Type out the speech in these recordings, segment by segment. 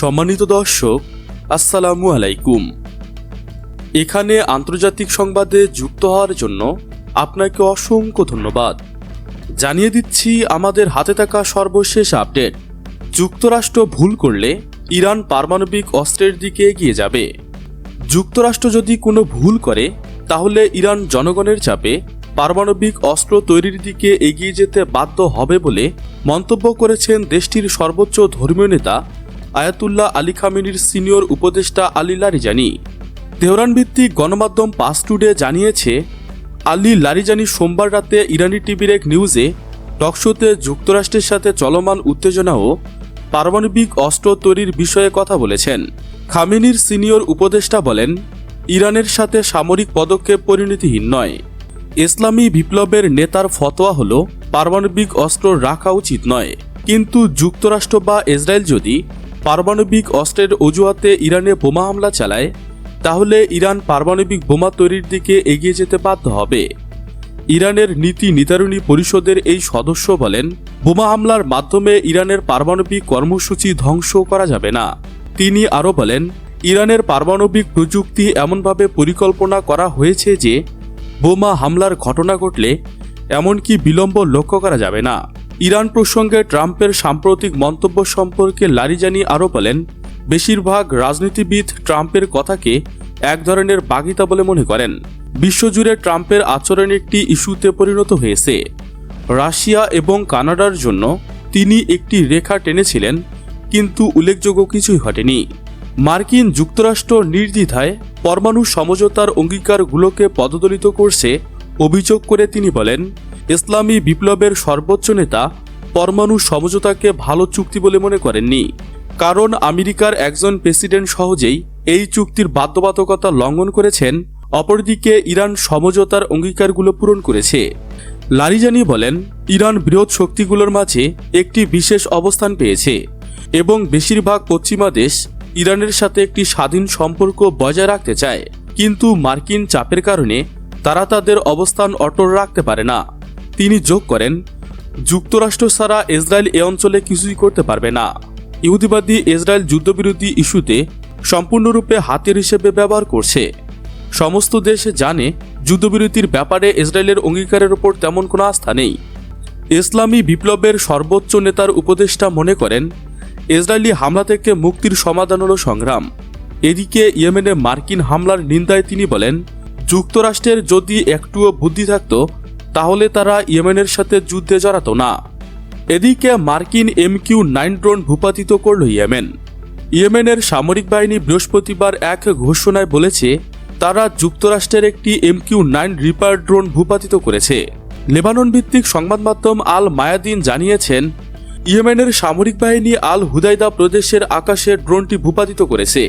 সম্মানিত দর্শক, আসসালামু আলাইকুম। এখানে আন্তর্জাতিক সংবাদে যুক্ত হওয়ার জন্য আপনাকে অসংখ্য ধন্যবাদ। জানিয়ে দিচ্ছি, আমাদের হাতে থাকা সর্বশেষ আপডেট। যুক্তরাষ্ট্র ভুল করলে ইরান পারমাণবিক অস্ত্রের দিকে এগিয়ে যাবে। যুক্তরাষ্ট্র যদি কোনো ভুল করে, তাহলে ইরান জনগণের চাপে পারমাণবিক অস্ত্র তৈরির দিকে এগিয়ে যেতে বাধ্য হবে বলে মন্তব্য করেছেন দেশটির সর্বোচ্চ ধর্মীয় নেতা আয়াতুল্লাহ আলী খামিনীর সিনিয়র উপদেষ্টা আলী লারিজানি। তেহরান ভিত্তিক গণমাধ্যম পাস টুডে জানিয়েছে, আলী লারিজানি সোমবার রাতে ইরানি টিভির এক নিউজে টকশোতে যুক্তরাষ্ট্রের সাথে চলমান উত্তেজনা ও পারমাণবিক অস্ত্র তৈরির বিষয়ে কথা বলেছেন। খামেনির সিনিয়র উপদেষ্টা বলেন, ইরানের সাথে সামরিক পদক্ষেপ পরিণতিহীন নয়। ইসলামী বিপ্লবের নেতার ফতোয়া হল, পারমাণবিক অস্ত্র রাখা উচিত নয়। কিন্তু যুক্তরাষ্ট্র বা ইসরায়েল যদি পারমাণবিক অস্ত্রের অজুহাতে ইরানে বোমা হামলা চালায়, তাহলে ইরান পারমাণবিক বোমা তৈরির দিকে এগিয়ে যেতে বাধ্য হবে। ইরানের নীতি নির্ধারণী পরিষদের এই সদস্য বলেন, বোমা হামলার মাধ্যমে ইরানের পারমাণবিক কর্মসূচি ধ্বংস করা যাবে না। তিনি আরও বলেন, ইরানের পারমাণবিক প্রযুক্তি এমনভাবে পরিকল্পনা করা হয়েছে যে, বোমা হামলার ঘটনা ঘটলে এমনকি বিলম্ব লক্ষ্য করা যাবে না। ইরান প্রসঙ্গে ট্রাম্পের সাম্প্রতিক মন্তব্য সম্পর্কে লারিজানি আরও বলেন, বেশিরভাগ রাজনীতিবিদ ট্রাম্পের কথাকে এক ধরনের বাগিতা বলে মনে করেন। বিশ্বজুড়ে ট্রাম্পের আচরণ একটি ইস্যুতে পরিণত হয়েছে। রাশিয়া এবং কানাডার জন্য তিনি একটি রেখা টেনেছিলেন, কিন্তু উল্লেখযোগ্য কিছুই ঘটেনি। মার্কিন যুক্তরাষ্ট্র নির্দ্বিধায় পরমাণু সমঝোতার অঙ্গীকারগুলোকে পদদলিত করছে, অভিযোগ করে তিনি বলেন ইসলামী বিপ্লবের সর্বোচ্চ নেতা পরমাণু সমঝোতাকে ভালো চুক্তি বলে মনে করেননি। কারণ আমেরিকার একজন প্রেসিডেন্ট সহজেই এই চুক্তির বাধ্যবাধকতা লঙ্ঘন করেছেন, অপরদিকে ইরান সমঝোতার অঙ্গীকারগুলো পূরণ করেছে। লারিজানি বলেন, ইরান বৃহৎ শক্তিগুলোর মাঝে একটি বিশেষ অবস্থান পেয়েছে এবং বেশিরভাগ পশ্চিমা দেশ ইরানের সাথে একটি স্বাধীন সম্পর্ক বজায় রাখতে চায়। কিন্তু মার্কিন চাপের কারণে তারা তাদের অবস্থান অটল রাখতে পারে না। তিনি যোগ করেন, যুক্তরাষ্ট্র ছাড়া ইসরায়েল এ অঞ্চলে কিছুই করতে পারবে না। ইহুদিবাদী ইসরায়েল যুদ্ধবিরোধী ইস্যুতে সম্পূর্ণরূপে হাতের হিসেবে ব্যবহার করছে। সমস্ত দেশ জানে, যুদ্ধবিরতির ব্যাপারে ইসরায়েলের অঙ্গীকারের ওপর তেমন কোনো আস্থা নেই। ইসলামী বিপ্লবের সর্বোচ্চ নেতার উপদেষ্টা মনে করেন, ইসরায়েলি হামলা থেকে মুক্তির সমাধান হল সংগ্রাম। এদিকে ইয়েমেনে মার্কিন হামলার নিন্দায় তিনি বলেন, যুক্তরাষ্ট্রের যদি একটুও বুদ্ধি থাকত তাহলে তারা ইয়েমেনের সাথে যুদ্ধে জড়াতো না। এদিকে মার্কিন এমকিউ নাইন ড্রোন ভূপাতিত করল ইয়েমেন। ইয়েমেনের সামরিক বাহিনী বৃহস্পতিবার এক ঘোষণায় বলেছে, তারা যুক্তরাষ্ট্রের একটি এমকিউ নাইন রিপার ড্রোন ভূপাতিত করেছে। লেবানন ভিত্তিক সংবাদ মাধ্যম আল মায়াদিন জানিয়েছেন, ইয়েমেনের সামরিক বাহিনী আল হুদাইদা প্রদেশের আকাশে ড্রোনটি ভূপাতিত করেছে।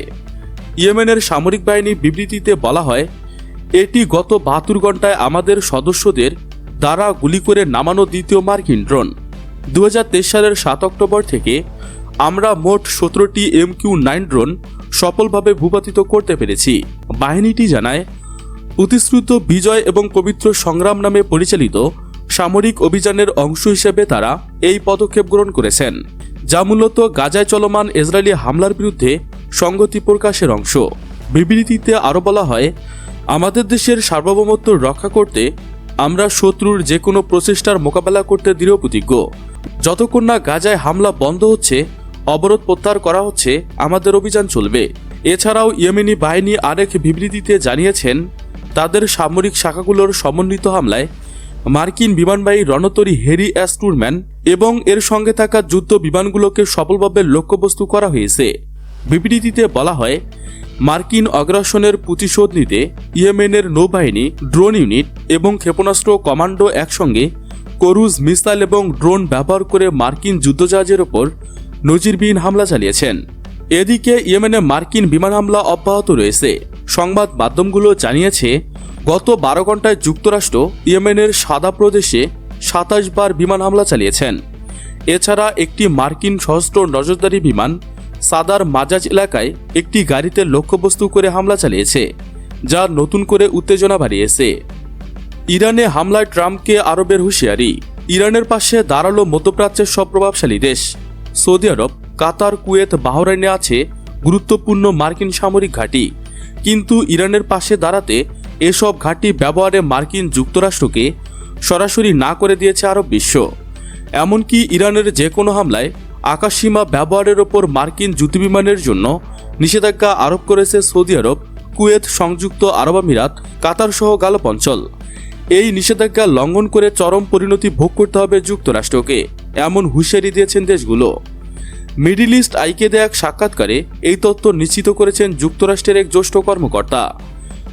ইয়েমেনের সামরিক বাহিনী বিবৃতিতে বলা হয়, এটি গত বাহাত্তর ঘন্টায় আমাদের সদস্যদের দ্বারা গুলি করে নামানো দ্বিতীয় মার্কিন ড্রোন। দু সালের সাত অক্টোবর থেকে আমরা মোট সতেরোটি এম কিউ নাইন ড্রোন সফলভাবে ভূপাতিত করতে পেরেছি। বাহিনীটি জানায় প্রতিশ্রুত বিজয় এবং পবিত্র সংগ্রাম নামে পরিচালিত সামরিক অভিযানের অংশ হিসেবে তারা এই পদক্ষেপ গ্রহণ করেছেন, যা মূলত গাজায় চলমান ইসরায়েলি হামলার বিরুদ্ধে সংগতি প্রকাশের অংশ। বিবৃতিতে আরও বলা হয়, আমাদের দেশের সার্বভৌমত্ব রক্ষা করতে আমরা শত্রুর যে কোনো প্রচেষ্টার মোকাবেলা করতে দৃঢ় প্রতিজ্ঞ। যতক্ষণ না গাজায় হামলা বন্ধ হচ্ছে, অবরোধ প্রত্যাহার করা হচ্ছে, আমাদের অভিযান চলবে। এছাড়াও ইয়েমেনি বাহিনী আরেক বিবৃতিতে জানিয়েছেন, তাদের সামরিক শাখাগুলোর সমন্বিত হামলায় মার্কিন বিমানবাহী রণতরী হেরি অ্যাস্টুরম্যান এবং এর সঙ্গে থাকা যুদ্ধ বিমানগুলোকে সফলভাবে লক্ষ্যবস্তু করা হয়েছে। বিবৃতিতে বলা হয়, মার্কিন অগ্রাসনের প্রতিশোধ নিতে ইয়েমেনের নৌবাহিনী, ড্রোন ইউনিট এবং ক্ষেপণাস্ত্র কমান্ডো একসঙ্গে করুজ মিসাইল এবং ড্রোন ব্যবহার করে মার্কিন যুদ্ধজাহাজের ওপর নজিরবিহীন হামলা চালিয়েছেন। এদিকে ইয়েমেনে মার্কিন বিমান হামলা অব্যাহত রয়েছে। সংবাদ মাধ্যমগুলো জানিয়েছে, গত বারো ঘন্টায় যুক্তরাষ্ট্র ইয়েমেনের সাদা প্রদেশে সাতাশ বার বিমান হামলা চালিয়েছেন। এছাড়া একটি মার্কিন সশস্ত্র নজরদারি বিমান সাদার মাজাজ এলাকায় একটি গাড়িতে লক্ষ্যবস্তু করে হামলা চালিয়েছে, যা নতুন করে উত্তেজনা বাড়িয়েছে। ইরানে হামলায় ট্রাম্পকে আরবের হুঁশিয়ারি। ইরানের পাশে দাঁড়াল মধ্যপ্রাচ্যের সব প্রভাবশালী দেশ, সৌদি আরব, কাতার, কুয়েত, বাহরাইনে আছে গুরুত্বপূর্ণ মার্কিন সামরিক ঘাঁটি। কিন্তু ইরানের পাশে দাঁড়াতে এসব ঘাঁটি ব্যবহারে মার্কিন যুক্তরাষ্ট্রকে সরাসরি না করে দিয়েছে আরব বিশ্ব। এমনকি ইরানের যে কোনো হামলায় আকাশসীমা ব্যবহারের ওপর মার্কিন যুদ্ধবিমানের জন্য নিষেধাজ্ঞা আরোপ করেছে সৌদি আরব, কুয়েত সংযুক্ত আরব আমিরাত, কাতার সহ গালপ অঞ্চল। এই নিষেধাজ্ঞা লঙ্ঘন করে চরম পরিণতি ভোগ করতে হবে যুক্তরাষ্ট্রকে, এমন হুঁশিয়ারি দিয়েছেন দেশগুলো। মিডিল ইস্ট আইকে দেয়া এক সাক্ষাৎকারে এই তথ্য নিশ্চিত করেছেন যুক্তরাষ্ট্রের এক জ্যেষ্ঠ কর্মকর্তা।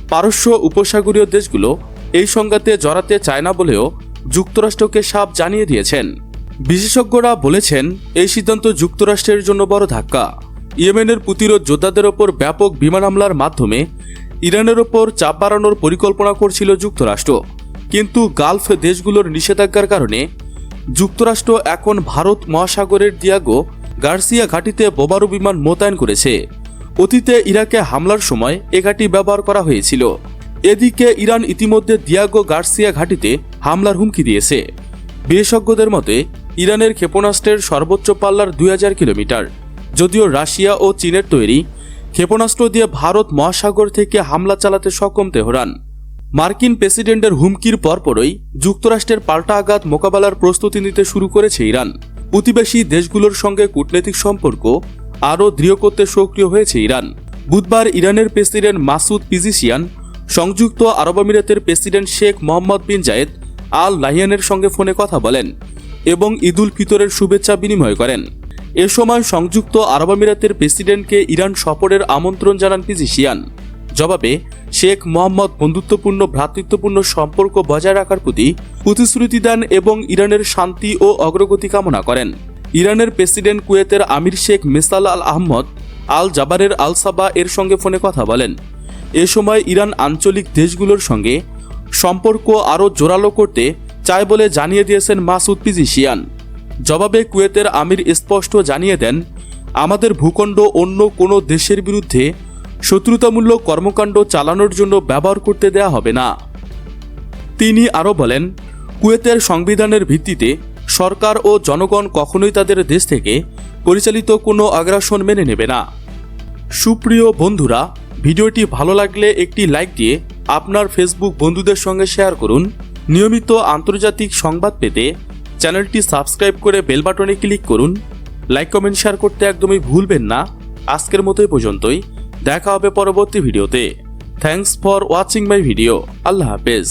পারস্য উপসাগরীয় দেশগুলো এই সংঘাতে জড়াতে চায় না বলেও যুক্তরাষ্ট্রকে সাপ জানিয়ে দিয়েছেন। বিশেষজ্ঞরা বলেছেন, এই সিদ্ধান্ত যুক্তরাষ্ট্রের জন্য বড় ধাক্কা। ইয়েমেনের প্রতিরোধ যোদ্ধাদের ওপর ব্যাপক বিমান হামলার মাধ্যমে ইরানের ওপর চাপ বাড়ানোর পরিকল্পনা করছিল যুক্তরাষ্ট্র। কিন্তু গালফ দেশগুলোর নিষেধাজ্ঞার কারণে যুক্তরাষ্ট্র এখন ভারত মহাসাগরের দিয়াগো গার্সিয়া ঘাঁটিতে বোবারু বিমান মোতায়েন করেছে। অতীতে ইরাকে হামলার সময় এ ঘাঁটি ব্যবহার করা হয়েছিল। এদিকে ইরান ইতিমধ্যে দিয়াগো গার্সিয়া ঘাঁটিতে হামলার হুমকি দিয়েছে। বিশেষজ্ঞদের মতে ইরানের ক্ষেপণাস্ত্রের সর্বোচ্চ পাল্লার দুই হাজার কিলোমিটার। যদিও রাশিয়া ও চীনের তৈরি, ক্ষেপণাস্ত্র দিয়ে ভারত মহাসাগর থেকে হামলা চালাতে সক্ষম তেহরান। মার্কিন প্রেসিডেন্টের হুমকির পরপরই যুক্তরাষ্ট্রের পাল্টা আঘাত মোকাবেলার প্রস্তুতি নিতে শুরু করেছে ইরান। প্রতিবেশী দেশগুলোর সঙ্গে কূটনৈতিক সম্পর্ক আরও দৃঢ় করতে সক্রিয় হয়েছে ইরান। বুধবার ইরানের প্রেসিডেন্ট মাসুদ পিজিশিয়ান, সংযুক্ত আরব আমিরাতের president Sheikh Mohammed bin Zayed Al লাহিয়ানের সঙ্গে ফোনে কথা বলেন। এবং ঈদুল ফিতরের শুভেচ্ছা বিনিময় করেন। এ সময় সংযুক্ত আরব আমিরাতের প্রেসিডেন্টকে ইরান সফরের আমন্ত্রণ জানান পিজিশিয়ান জবাবে, শেখ মোহাম্মদ বন্ধুত্বপূর্ণ, ভ্রাতৃত্বপূর্ণ সম্পর্ক বজায় রাখার প্রতি প্রতিশ্রুতি দেন এবং ইরানের শান্তি ও অগ্রগতি কামনা করেন। ইরানের প্রেসিডেন্ট কুয়েতের আমির শেখ মিসাল আল আহমদ আল জাবারের আল সাবা এর সঙ্গে ফোনে কথা বলেন। এ সময় ইরান আঞ্চলিক দেশগুলোর সঙ্গে সম্পর্ক আরও জোরালো করতে চায় বলে জানিয়ে দিয়েছেন মাসুদ পিজিশিয়ান জবাবে কুয়েতের আমির স্পষ্ট জানিয়ে দেন, আমাদের ভূখণ্ড অন্য কোনো দেশের বিরুদ্ধে শত্রুতামূলক কর্মকাণ্ড চালানোর জন্য ব্যবহার করতে দেয়া হবে না। তিনি আরও বলেন, কুয়েতের সংবিধানের ভিত্তিতে সরকার ও জনগণ কখনোই তাদের দেশ থেকে পরিচালিত কোনো আগ্রাসন মেনে নেবে না। সুপ্রিয় বন্ধুরা, ভিডিওটি ভালো লাগলে একটি লাইক দিয়ে আপনার ফেসবুক বন্ধুদের সঙ্গে শেয়ার করুন। নিয়মিত আন্তর্জাতিক সংবাদ পেতে চ্যানেলটি সাবস্ক্রাইব করে বেল বাটনে ক্লিক করুন। লাইক, কমেন্ট, শেয়ার করতে একদমই ভুলবেন না। আজকের মতো পর্যন্তই। দেখা হবে পরবর্তী ভিডিওতে। Thanks for watching my video আল্লাহ হাফেজ।